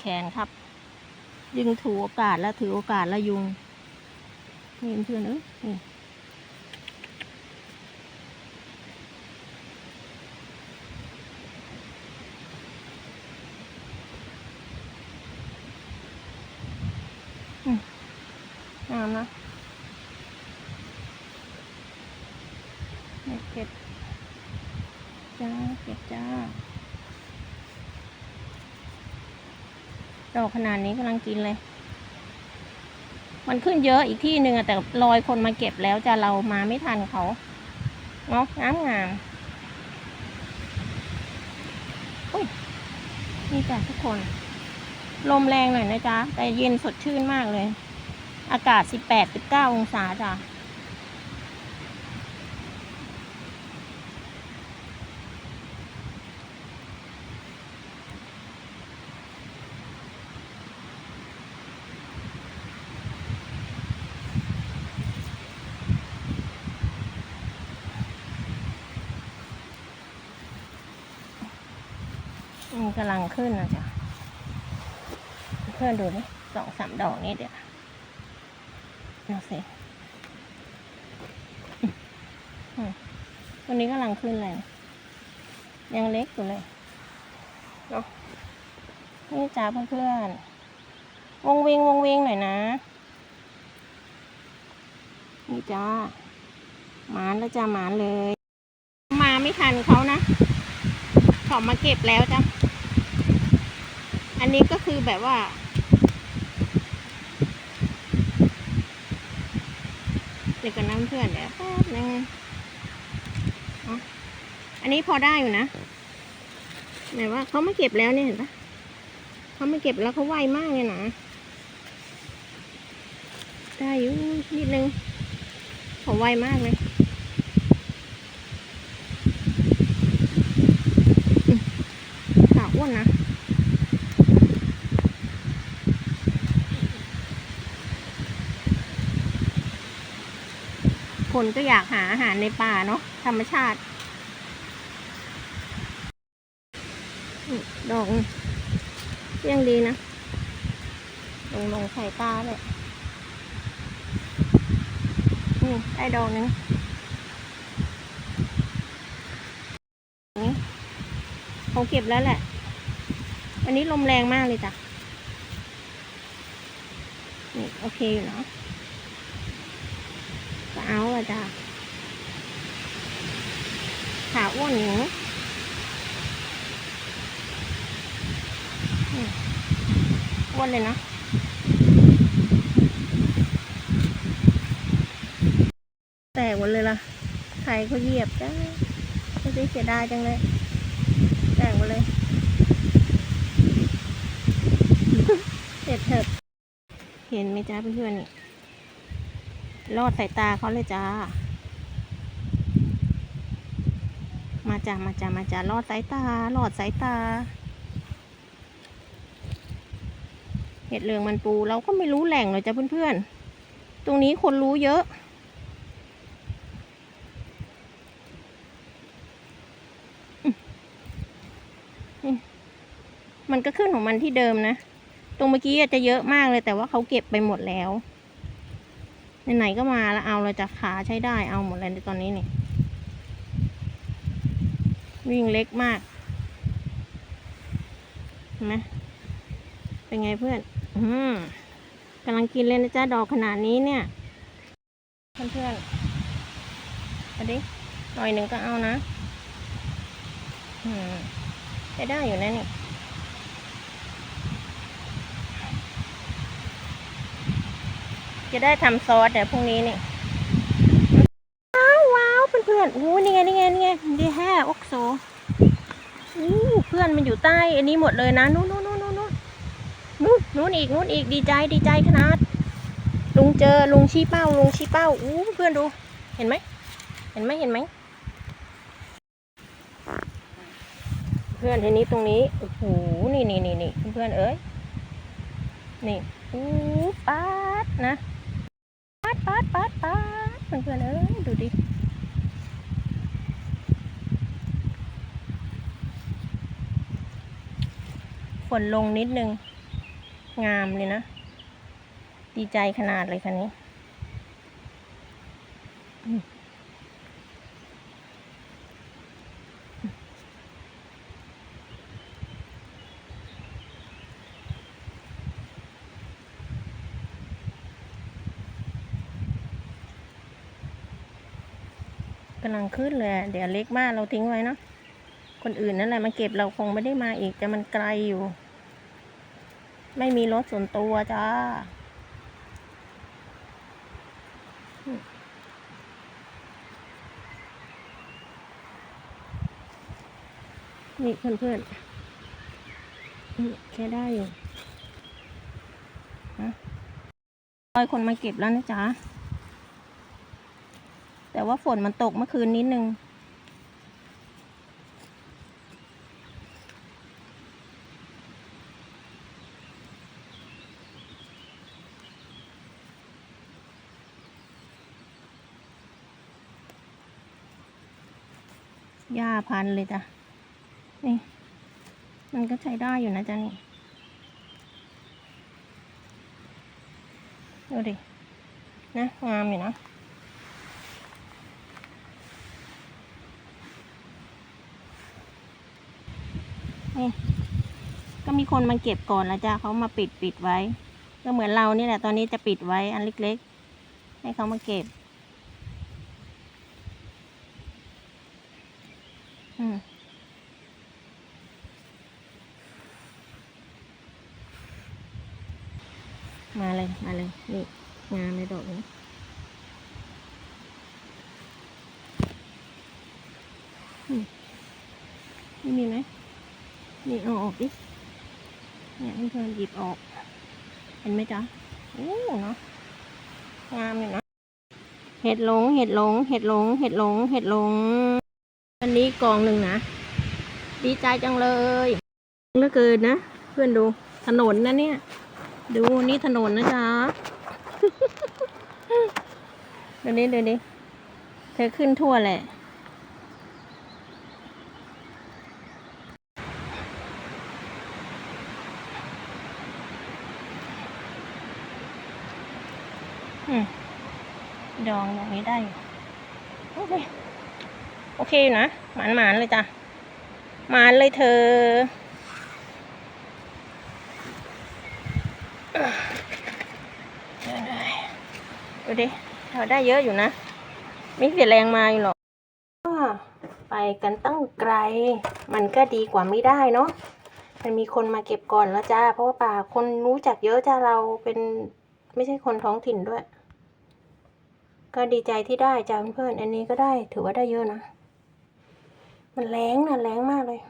แขนครับ ยึงถูโอกาสแล้วถือโอกาสแล้วยุงนี่เพื่อนเอ้ยนี่อืมงามนะเก็บจ้าเก็บจ้า ดอกขนาดนี้กำลังกินเลย มันขึ้นเยอะอีกที่หนึ่งอะแต่รอยคนมาเก็บแล้วจะเรามาไม่ทันเขาเนาะงามงามอุ้ยนี่จ้ะทุกคน ลมแรงหน่อยนะจ๊ะ แต่เย็นสดชื่นมากเลย อากาศ 18-19 องศาจ้ะ มันกำลังขึ้นนะจ๊ะเพื่อนดูนี่สองสามดอกนี้เดี๋ยวเอาสิอืมตัวนี้กำลังขึ้นเลยยังเล็กอยู่เลยเนาะนี่จ้าเพื่อนๆวงเวงวงเวงหน่อยนะนี่จ้าหมานแล้วจ้าหมานเลย มาไม่ทันเขานะขามาเก็บแล้วจ้ะ อันนี้ก็คือแบบว่า เดี๋ยวกันน้ำเพื่อนเดี๋ยวแป๊บนึงอาอันนี้พอได้อยู่นะหมายว่าเขามาเก็บแล้วเนี่ยเห็นปะเขามาเก็บแล้วเขาไวมากเลยนะ ได้อยู่นิดนึงเขาไวมากเลย ขาวอ้วนนะ คนก็อยากหาอาหารในป่าเนาะธรรมชาติอืมดอกยังดีนะลงลงใส่ตาเลยนี่ได้ดอกนึงนี่เขาเก็บแล้วแหละ วันนี้ลมแรงมากเลยจ้ะนี่โอเคอยู่เนาะ ก็เอาอะจ้ะขาอ้วนหนูอ้วนเลยนะแตกหมดเลยล่ะใครเขาเหยียบจ้าไม่ได้เสียดายจังเลย แตกหมดเลยเจ็บเถอะเห็นไหมจ้าเพื่อนๆนี่ ลอดสายตาเขาเลยจ้า มาจ้ามาจ้ามาจ้าลอดสายตาลอดสายตา เห็ดเหลืองมันปูเราก็ไม่รู้แหล่งเลยจ้าเพื่อนๆ ตรงนี้คนรู้เยอะมมันก็ขึ้นของมันที่เดิมนะ ตรงเมื่อกี้อาจจะเยอะมากเลยแต่ว่าเขาเก็บไปหมดแล้ว ไหนๆก็มาแล้วเอาเราจะขาใช้ได้เอาหมดเลยในตอนนี้นี่ วิ่งเล็กมากเห็นไหมเป็นไงเพื่อน อืมกำลังกินเลยนะจ๊ะดอกขนาดนี้เนี่ย เพื่อนๆเอาดิหน่อยหนึ่งก็เอานะ อืมใช้ได้อยู่นะนี่ จะได้ทำซอสเดี๋ยวพรุ่งนี้นี่ว้าวว้าวเพื่อนๆโอ้นี่ไงนี่ไงนี่ไงดีแฮ่อกโซอู้เพื่อนมันอยู่ใต้ อันนี้หมดเลยนะนู้นนู้นนู้นนู้นนู้นนู้นอีกนู้นอีกดีใจดีใจขนาดลุงเจอลุงชี้เป้าลุงชี้เป้าอู้เพื่อนดู เห็นไหมเห็นไหมเห็นไหมเพื่อนทีนี้ตรงนี้โอ้โหนี่นี่นี่นี่เพื่อนเอ้ยนี่อู้ป๊าดนะ ปัดปัดปัดปัดเพื่อนๆเอ้ยดูดิฝนลงนิดนึง งามเลยนะ ดีใจขนาดเลยคันนี้ กำลังขึ้นเลยเดี๋ยวเล็กมากเราทิ้งไว้เนาะคนอื่นนั่นแหละมาเก็บเราคงไม่ได้มาอีกแต่มันไกลอยู่ ไม่มีรถส่วนตัวจ้ามนี่เพื่อนๆนี่แค่ได้อยู่ฮะรอยคนมาเก็บแล้วนะจ๊ะ ว่าฝนมันตกเมื่อคืนนิดนึง หญ้าพันเลยจ้ะ นี่ มันก็ใช้ได้อยู่นะจ๊ะนี่ ดูดิ นะ งามอยู่นะ นี่ก็มีคนมาเก็บก่อนแล้วจ้ะเขามาปิดปิดไว้ ก็เหมือนเรานี่แหละ ตอนนี้จะปิดไว้อันเล็กๆ ให้เขามาเก็บ อืมมาเลย มาเลย นี่ งามในดอกนี้อืมนี่มีไหม นี่เอาออกดิ เนี่ยเพื่อนๆหยิบออก เห็นไหมจ๊ะโอ้เนาะ งามอยู่นะ เห็ดหลง เห็ดหลง เห็ดหลง เห็ดหลง เห็ดหลง อันนี้กองหนึ่งนะ ดีใจจังเลยเลือเกินนะ เพื่อนดู ถนนนะเนี่ย ดูนี่ถนนนะจ๊ะเดี๋ยวนี้เดี๋ยวนี้เธอขึ้นทั่วแหละ ดองอย่างนี้ได้ โอเคโอเคอยู่นะ หมานหมานๆเลยจ้ะ หมานเลยเธอ ดูดิเราได้เยอะอยู่นะ ไม่เสียแรงมาอยู่หรอกอ้อไปกันตั้งไกล มันก็ดีกว่าไม่ได้เนาะมันมีคนมาเก็บก่อนแล้วจ้า เพราะว่าป่าคนรู้จักเยอะจ้าเราเป็นไม่ใช่คนท้องถิ่นด้วย ก็ดีใจที่ได้จ้าเพื่อนๆอันนี้ก็ได้ถือว่าได้เยอะนะ มันแรงนะแรงมากเลย